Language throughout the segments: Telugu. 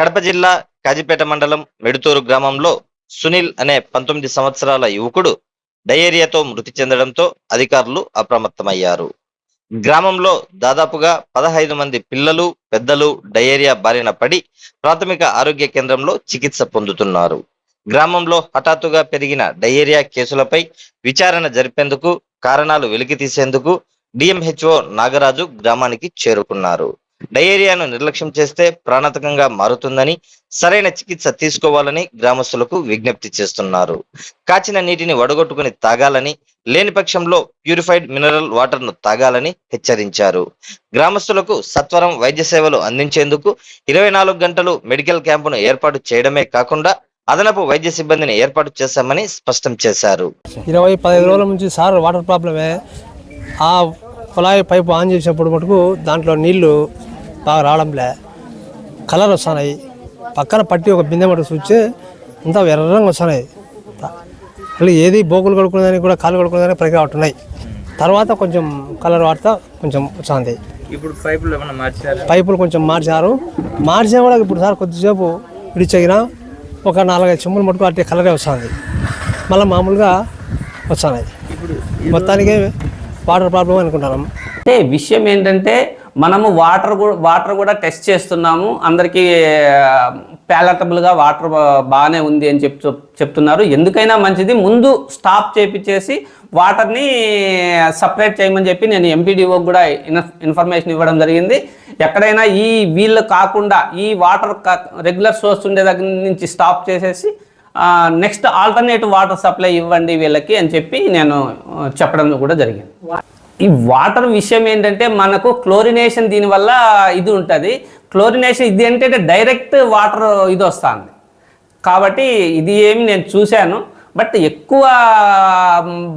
కడప జిల్లా కాజీపేట మండలం మెడుతూరు గ్రామంలో సునీల్ అనే పంతొమ్మిది సంవత్సరాల యువకుడు డయేరియాతో మృతి చెందడంతో అధికారులు అప్రమత్తమయ్యారు. గ్రామంలో దాదాపుగా పదహైదు మంది పిల్లలు పెద్దలు డయేరియా బారిన పడి ప్రాథమిక ఆరోగ్య కేంద్రంలో చికిత్స పొందుతున్నారు. గ్రామంలో హఠాత్తుగా పెరిగిన డయేరియా కేసులపై విచారణ జరిపేందుకు కారణాలు వెలికి తీసేందుకు డిఎంహెచ్ఓ నాగరాజు గ్రామానికి చేరుకున్నారు. డయేరియాను నిర్లక్ష్యం చేస్తే ప్రాణాతకంగా మారుతుందని సరైన చికిత్స తీసుకోవాలని గ్రామస్తులకు విజ్ఞప్తి చేస్తున్నారు. కాచిన నీటిని వడగొట్టుకుని తాగాలని లేని పక్షంలో ప్యూరిఫైడ్ మినరల్ వాటర్ను తాగాలని హెచ్చరించారు. గ్రామస్తులకు సత్వరం వైద్య సేవలు అందించేందుకు ఇరవై నాలుగు గంటలు మెడికల్ క్యాంపును ఏర్పాటు చేయడమే కాకుండా అదనపు వైద్య సిబ్బందిని ఏర్పాటు చేశామని స్పష్టం చేశారు. ఇరవై పదిహేను రోజుల నుంచి సార్ వాటర్ ప్రాబ్లమే. ఆ కుళాయి పైపు ఆన్ చేసినప్పుడు మటుకు దాంట్లో నీళ్ళు బాగా రావడంలే కలర్ వస్తున్నాయి. పక్కన పట్టి ఒక బిందె మటుకు చూస్తే అంతా ఎర్రంగా వస్తున్నాయి. మళ్ళీ ఏది బోకులు కడుక్కునేదానికి కూడా కాలు కడుక్కునేదానికి పనికి రావట్టున్నాయి తర్వాత కొంచెం కలర్ వాడుతా కొంచెం వస్తుంది. ఇప్పుడు పైపులు ఏమైనా మార్చారు? పైపులు కొంచెం మార్చారు. మార్చినా కూడా ఇప్పుడు సార్ కొద్దిసేపు విడిచగిన ఒక నాలుగైదు చెమ్ములు మటుకు అట్టే కలరే వస్తుంది. మళ్ళీ మామూలుగా వస్తున్నాయి. మొత్తానికి వాటర్ ప్రాబ్లం అనుకుంటున్నాం. అంటే విషయం ఏంటంటే మనము వాటర్ కూడా వాటర్ కూడా టెస్ట్ చేస్తున్నాము. అందరికీ ప్యాలటబుల్గా వాటర్ బాగానే ఉంది అని చెప్ చెప్తున్నారు. ఎందుకైనా మంచిది. ముందు స్టాప్ చేపించేసి వాటర్ని సపరేట్ చేయమని చెప్పి నేను ఎంపీడీఓ కూడా ఇన్ఫర్మేషన్ ఇవ్వడం జరిగింది. ఎక్కడైనా ఈ వీళ్ళు కాకుండా ఈ వాటర్ రెగ్యులర్ సోర్స్ ఉండే దగ్గర నుంచి స్టాప్ చేసేసి నెక్స్ట్ ఆల్టర్నేటివ్ వాటర్ సప్లై ఇవ్వండి వీళ్ళకి అని చెప్పి నేను చెప్పడం కూడా జరిగింది. ఈ వాటర్ విషయం ఏంటంటే మనకు క్లోరినేషన్ దీనివల్ల ఇది ఉంటుంది. క్లోరినేషన్ ఇది ఏంటంటే డైరెక్ట్ వాటర్ ఇది వస్తుంది. కాబట్టి ఇది ఏమి నేను చూశాను. బట్ ఎక్కువ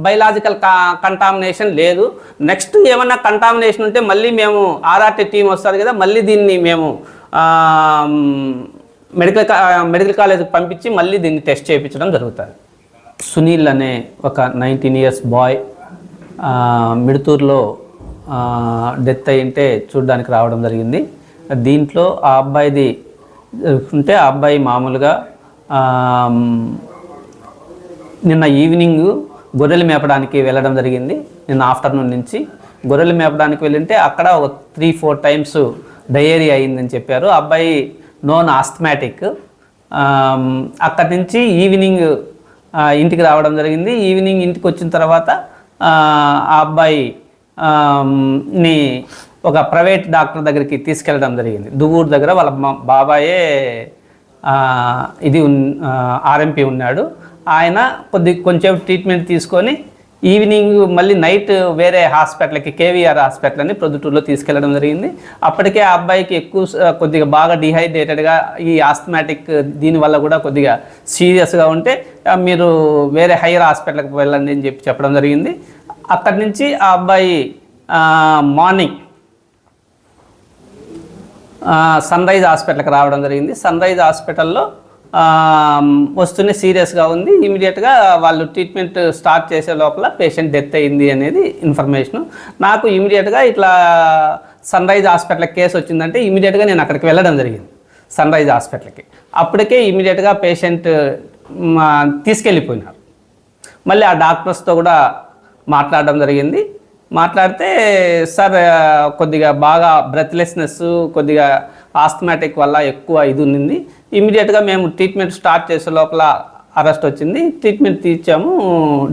బయలాజికల్ కంటామినేషన్ లేదు. నెక్స్ట్ ఏమన్నా కంటామినేషన్ ఉంటే మళ్ళీ మేము ఆర్ఆర్టీ టీం వస్తుంది కదా మళ్ళీ దీన్ని మేము మెడికల్ మెడికల్ కాలేజ్కి పంపించి మళ్ళీ దీన్ని టెస్ట్ చేయించడం జరుగుతుంది. సునీల్ అనే ఒక నైన్టీన్ ఇయర్స్ బాయ్ మిడుతూరులో డెత్ అయింటే చూడడానికి రావడం జరిగింది. దీంట్లో ఆ అబ్బాయిది ఉంటే ఆ అబ్బాయి మామూలుగా నిన్న ఈవినింగ్ గొర్రెలు మేపడానికి వెళ్ళడం జరిగింది. నిన్న ఆఫ్టర్నూన్ నుంచి గొర్రెలు మేపడానికి వెళ్ళింటే అక్కడ ఒక త్రీ ఫోర్ టైమ్స్ డయేరీ అయిందని చెప్పారు. ఆ అబ్బాయి నోన్ ఆస్థమాటిక్ అక్కడి నుంచి ఈవినింగ్ ఇంటికి రావడం జరిగింది. ఈవినింగ్ ఇంటికి వచ్చిన తర్వాత ఆ అబ్బాయి ని ఒక ప్రైవేట్ డాక్టర్ దగ్గరికి తీసుకెళ్ళడం జరిగింది. దువ్వూరు దగ్గర వాళ్ళ మా- బాబాయే ఇది ఆర్ఎంపీ ఉన్నాడు. ఆయన కొద్ది కొంచెం ట్రీట్మెంట్ తీసుకొని ఈవినింగ్ మళ్ళీ నైట్ వేరే హాస్పిటల్కి కేవీఆర్ హాస్పిటల్ అని ప్రొద్దుటూరులో తీసుకెళ్ళడం జరిగింది. అప్పటికే ఆ అబ్బాయికి ఎక్కువ కొద్దిగా బాగా డిహైడ్రేటెడ్గా ఈ ఆస్థమాటిక్ దీనివల్ల కూడా కొద్దిగా సీరియస్గా ఉంటే మీరు వేరే హైయర్ హాస్పిటల్కి వెళ్ళండి అని చెప్పి చెప్పడం జరిగింది. అక్కడి నుంచి ఆ అబ్బాయి మార్నింగ్ సన్ రైజ్ హాస్పిటల్కి రావడం జరిగింది. సన్ రైజ్ హాస్పిటల్లో వస్తూనే సీరియస్గా ఉంది. ఇమీడియట్గా వాళ్ళు ట్రీట్మెంట్ స్టార్ట్ చేసే లోపల పేషెంట్ డెత్ అయింది అనేది ఇన్ఫర్మేషన్. నాకు ఇమీడియట్గా ఇట్లా సన్ రైజ్ హాస్పిటల్ కేసు వచ్చిందంటే ఇమీడియట్గా నేను అక్కడికి వెళ్ళడం జరిగింది. సన్ రైజ్ హాస్పిటల్కి. అప్పటికే ఇమీడియట్గా పేషెంట్ తీసుకెళ్ళిపోయినారు. మళ్ళీ ఆ డాక్టర్స్తో కూడా మాట్లాడడం జరిగింది. మాట్లాడితే సార్ కొద్దిగా బాగా బ్రెత్లెస్నెస్ కొద్దిగా ఆస్థమాటిక్ వల్ల ఎక్కువ ఇది ఉంది ఇమీడియట్గా మేము ట్రీట్మెంట్ స్టార్ట్ చేసే లోపల అరెస్ట్ వచ్చింది. ట్రీట్మెంట్ తీర్చాము.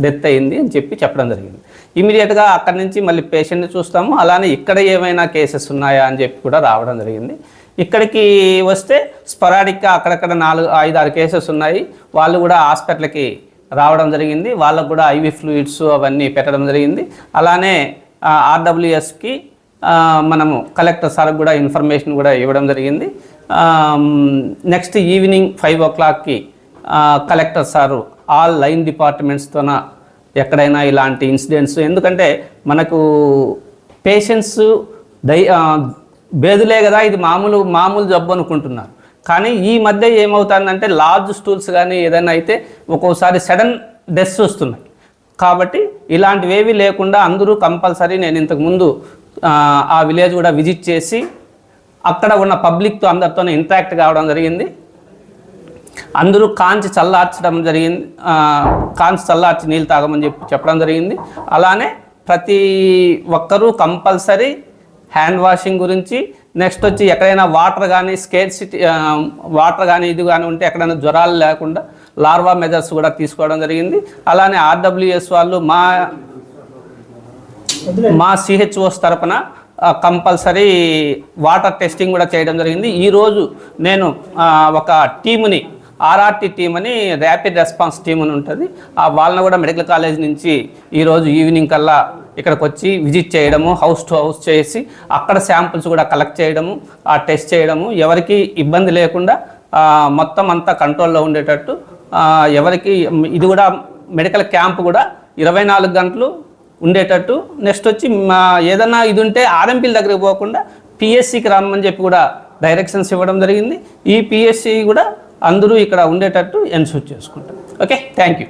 డెత్ అయింది అని చెప్పి చెప్పడం జరిగింది. ఇమీడియట్గా అక్కడి నుంచి మళ్ళీ పేషెంట్ని చూస్తాము. అలానే ఇక్కడ ఏమైనా కేసెస్ ఉన్నాయా అని చెప్పి కూడా రావడం జరిగింది. ఇక్కడికి వస్తే స్పరాడిక్గా అక్కడక్కడ నాలుగు ఐదు ఆరు కేసెస్ ఉన్నాయి. వాళ్ళు కూడా హాస్పిటల్కి రావడం జరిగింది. వాళ్ళకు కూడా ఐవి ఫ్లూయిడ్స్ అవన్నీ పెట్టడం జరిగింది. అలానే ఆర్డబ్ల్యూఎస్కి మనము కలెక్టర్ సార్కి కూడా ఇన్ఫర్మేషన్ కూడా ఇవ్వడం జరిగింది. నెక్స్ట్ ఈవినింగ్ ఫైవ్ ఓ క్లాక్కి కలెక్టర్ సారు ఆల్ లైన్ డిపార్ట్మెంట్స్తోన ఎక్కడైనా ఇలాంటి ఇన్సిడెంట్స్ ఎందుకంటే మనకు పేషెంట్స్ డై బేదులే కదా ఇది మామూలు మామూలు జబ్బు అనుకుంటున్నారు. కానీ ఈ మధ్య ఏమవుతుందంటే లార్జ్ స్టూల్స్ కానీ ఏదైనా అయితే ఒక్కోసారి సడన్ డెత్స్ వస్తున్నాయి. కాబట్టి ఇలాంటివేవి లేకుండా అందరూ కంపల్సరీ నేను ఇంతకుముందు ఆ విలేజ్ కూడా విజిట్ చేసి అక్కడ ఉన్న పబ్లిక్తో అందరితో ఇంటరాక్ట్ కావడం జరిగింది. అందరూ కాంచి చల్లార్చడం జరిగింది. కాంచి చల్లార్చి నీళ్ళు తాగమని చెప్పి చెప్పడం జరిగింది. అలానే ప్రతి ఒక్కరూ కంపల్సరీ హ్యాండ్ వాషింగ్ గురించి నెక్స్ట్ వచ్చి ఎక్కడైనా వాటర్ కానీ స్కేట్ సిటీ వాటర్ కానీ ఇది కానీ ఉంటే ఎక్కడైనా జ్వరాలు లేకుండా లార్వా మెజర్స్ కూడా తీసుకోవడం జరిగింది. అలానే ఆర్డబ్ల్యూఎస్ వాళ్ళు మా మా సిహెచ్ఓస్ తరపున కంపల్సరీ వాటర్ టెస్టింగ్ కూడా చేయడం జరిగింది. ఈరోజు నేను ఒక టీముని ఆర్ఆర్టీ టీం అని ర్యాపిడ్ రెస్పాన్స్ టీం అని ఉంటుంది. ఆ వాళ్ళని కూడా మెడికల్ కాలేజ్ నుంచి ఈరోజు ఈవినింగ్ కల్లా ఇక్కడికి వచ్చి విజిట్ చేయడము హౌస్ టు హౌస్ చేసి అక్కడ శాంపుల్స్ కూడా కలెక్ట్ చేయడము ఆ టెస్ట్ చేయడము ఎవరికి ఇబ్బంది లేకుండా మొత్తం అంతా కంట్రోల్లో ఉండేటట్టు ఎవరికి ఇది కూడా మెడికల్ క్యాంప్ కూడా ఇరవై నాలుగు గంటలు ఉండేటట్టు. నెక్స్ట్ వచ్చి మా ఏదన్నా ఇది ఉంటే ఆర్ఎంపీల దగ్గరికి పోకుండా పిఎస్సికి రమ్మని చెప్పి కూడా డైరెక్షన్స్ ఇవ్వడం జరిగింది. ఈ పిఎస్సి కూడా అందరూ ఇక్కడ ఉండేటట్టు ఎన్సూర్ చేసుకుంటాం ఓకే థ్యాంక్ యూ